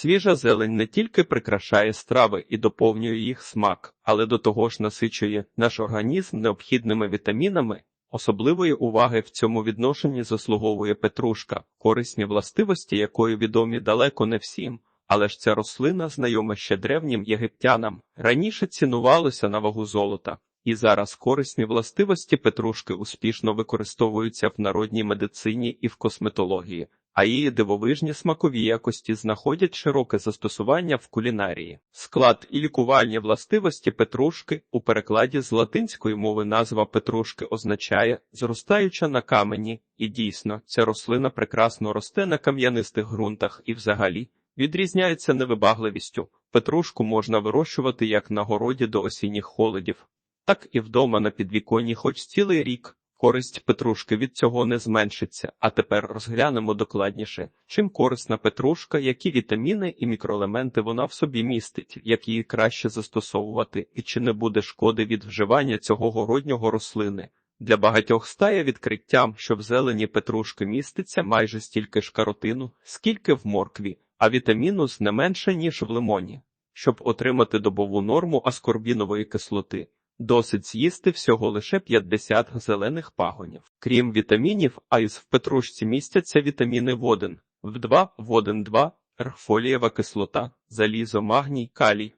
Свіжа зелень не тільки прикрашає страви і доповнює їх смак, але до того ж насичує наш організм необхідними вітамінами. Особливої уваги в цьому відношенні заслуговує петрушка, корисні властивості якої відомі далеко не всім. Але ж ця рослина знайома ще древнім єгиптянам. Раніше цінувалося на вагу золота, і зараз корисні властивості петрушки успішно використовуються в народній медицині і в косметології, а її дивовижні смакові якості знаходять широке застосування в кулінарії. Склад і лікувальні властивості петрушки у перекладі з латинської мови назва петрушки означає зростаюча на камені, і дійсно ця рослина прекрасно росте на кам'янистих ґрунтах і взагалі відрізняється невибагливістю. Петрушку можна вирощувати як на городі до осінніх холодів, так і вдома на підвіконні хоч цілий рік. Користь петрушки від цього не зменшиться, а тепер розглянемо докладніше, чим корисна петрушка, які вітаміни і мікроелементи вона в собі містить, як її краще застосовувати, і чи не буде шкоди від вживання цього городнього рослини. Для багатьох стає відкриттям, що в зелені петрушки міститься майже стільки ж каротину, скільки в моркві, а вітаміну не менше, ніж в лимоні. Щоб отримати добову норму аскорбінової кислоти, досить з'їсти всього лише 50 зелених пагонів. Крім вітамінів, айс в петрушці містяться вітаміни водин, В2, водин 2, рхфолієва кислота, залізо, магній, калій,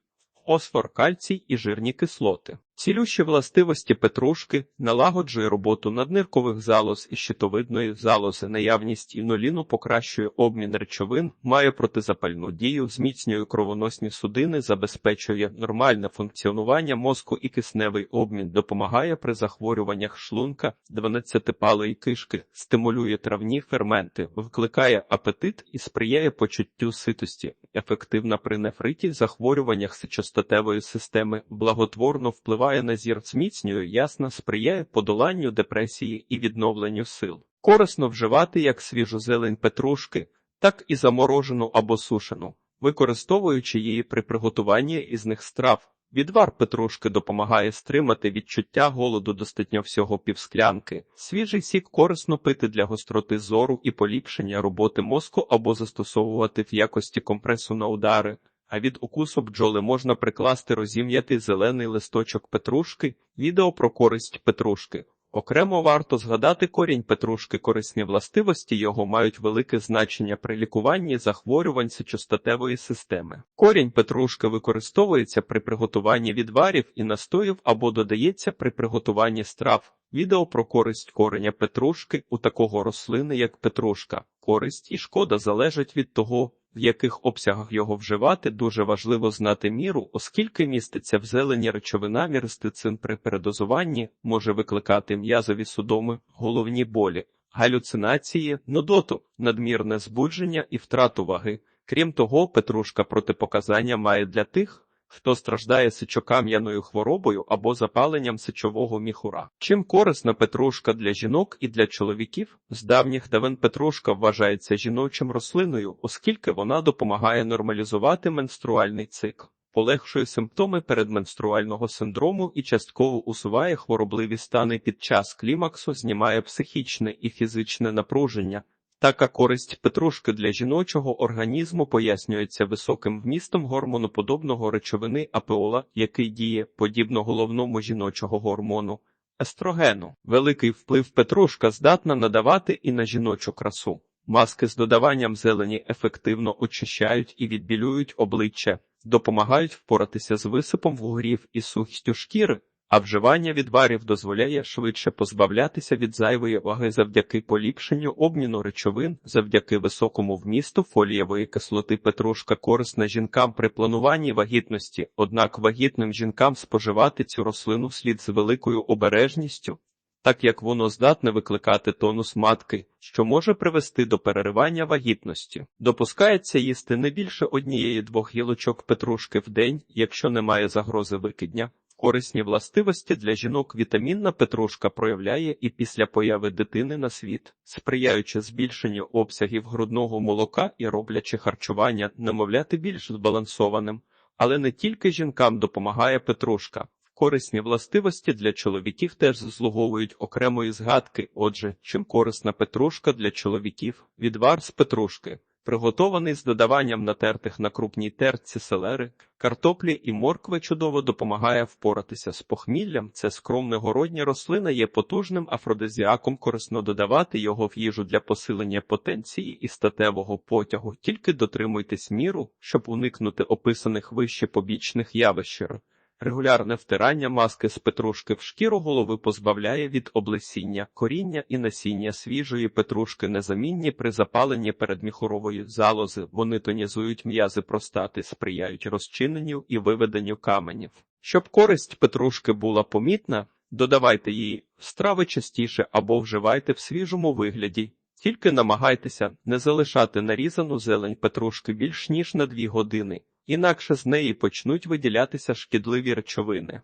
фосфор, кальцій і жирні кислоти. Цілющі властивості петрушки налагоджує роботу надниркових залоз і щитовидної залози, наявність інуліну покращує обмін речовин, має протизапальну дію, зміцнює кровоносні судини, забезпечує нормальне функціонування мозку і кисневий обмін, допомагає при захворюваннях шлунка, 12-палої кишки, стимулює травні ферменти, викликає апетит і сприяє почуттю ситості, ефективна при нефриті, захворюваннях сечостатевої системи, благотворно впливає впливає на зір, зміцнює, ясно сприяє подоланню депресії і відновленню сил. Корисно вживати як свіжу зелень петрушки, так і заморожену або сушену, використовуючи її при приготуванні із них страв. Відвар петрушки допомагає стримати відчуття голоду достатньо всього півсклянки. Свіжий сік корисно пити для гостроти зору і поліпшення роботи мозку або застосовувати в якості компресу на удари а від укусу бджоли можна прикласти розім'ятий зелений листочок петрушки, відео про користь петрушки. Окремо варто згадати корінь петрушки, корисні властивості його мають велике значення при лікуванні захворювань сечостатевої системи. Корінь петрушки використовується при приготуванні відварів і настоїв або додається при приготуванні страв. Відео про користь кореня петрушки у такого рослини, як петрушка. Користь і шкода залежать від того, в яких обсягах його вживати, дуже важливо знати міру, оскільки міститься в зелені речовина мірстицин при передозуванні може викликати м'язові судоми, головні болі, галюцинації, нудоту, надмірне збудження і втрату ваги. Крім того, петрушка протипоказання має для тих, хто страждає сечокам'яною хворобою або запаленням сечового міхура. Чим корисна петрушка для жінок і для чоловіків? З давніх давен петрушка вважається жіночим рослиною, оскільки вона допомагає нормалізувати менструальний цикл. Полегшує симптоми передменструального синдрому і частково усуває хворобливі стани під час клімаксу, знімає психічне і фізичне напруження, Така користь петрушки для жіночого організму пояснюється високим вмістом гормоноподобного речовини апеола, який діє подібно головному жіночого гормону естрогену. Великий вплив петрушка здатна надавати і на жіночу красу. Маски з додаванням зелені ефективно очищають і відбілюють обличчя, допомагають впоратися з висипом вугрів і сухістю шкіри. А вживання відварів дозволяє швидше позбавлятися від зайвої ваги завдяки поліпшенню обміну речовин, завдяки високому вмісту фолієвої кислоти петрушка корисна жінкам при плануванні вагітності, однак вагітним жінкам споживати цю рослину слід з великою обережністю, так як воно здатне викликати тонус матки, що може привести до переривання вагітності. Допускається їсти не більше однієї двох гілочок петрушки в день, якщо немає загрози викидня. Корисні властивості для жінок вітамінна петрушка проявляє і після появи дитини на світ, сприяючи збільшенню обсягів грудного молока і роблячи харчування немовляти більш збалансованим, але не тільки жінкам допомагає петрушка. Корисні властивості для чоловіків теж заслуговують окремої згадки. Отже, чим корисна петрушка для чоловіків, відвар з петрушки. Приготований з додаванням натертих на крупній терці селери, картоплі і моркви чудово допомагає впоратися з похміллям. Це скромне городня рослина є потужним афродизіаком. Корисно додавати його в їжу для посилення потенції і статевого потягу. Тільки дотримуйтесь міру, щоб уникнути описаних вище побічних явищ. Регулярне втирання маски з петрушки в шкіру голови позбавляє від облесіння, коріння і насіння свіжої петрушки незамінні при запаленні передміхурової залози. Вони тонізують м'язи простати, сприяють розчиненню і виведенню каменів. Щоб користь петрушки була помітна, додавайте її страви частіше або вживайте в свіжому вигляді. Тільки намагайтеся не залишати нарізану зелень петрушки більш ніж на 2 години, інакше з неї почнуть виділятися шкідливі речовини.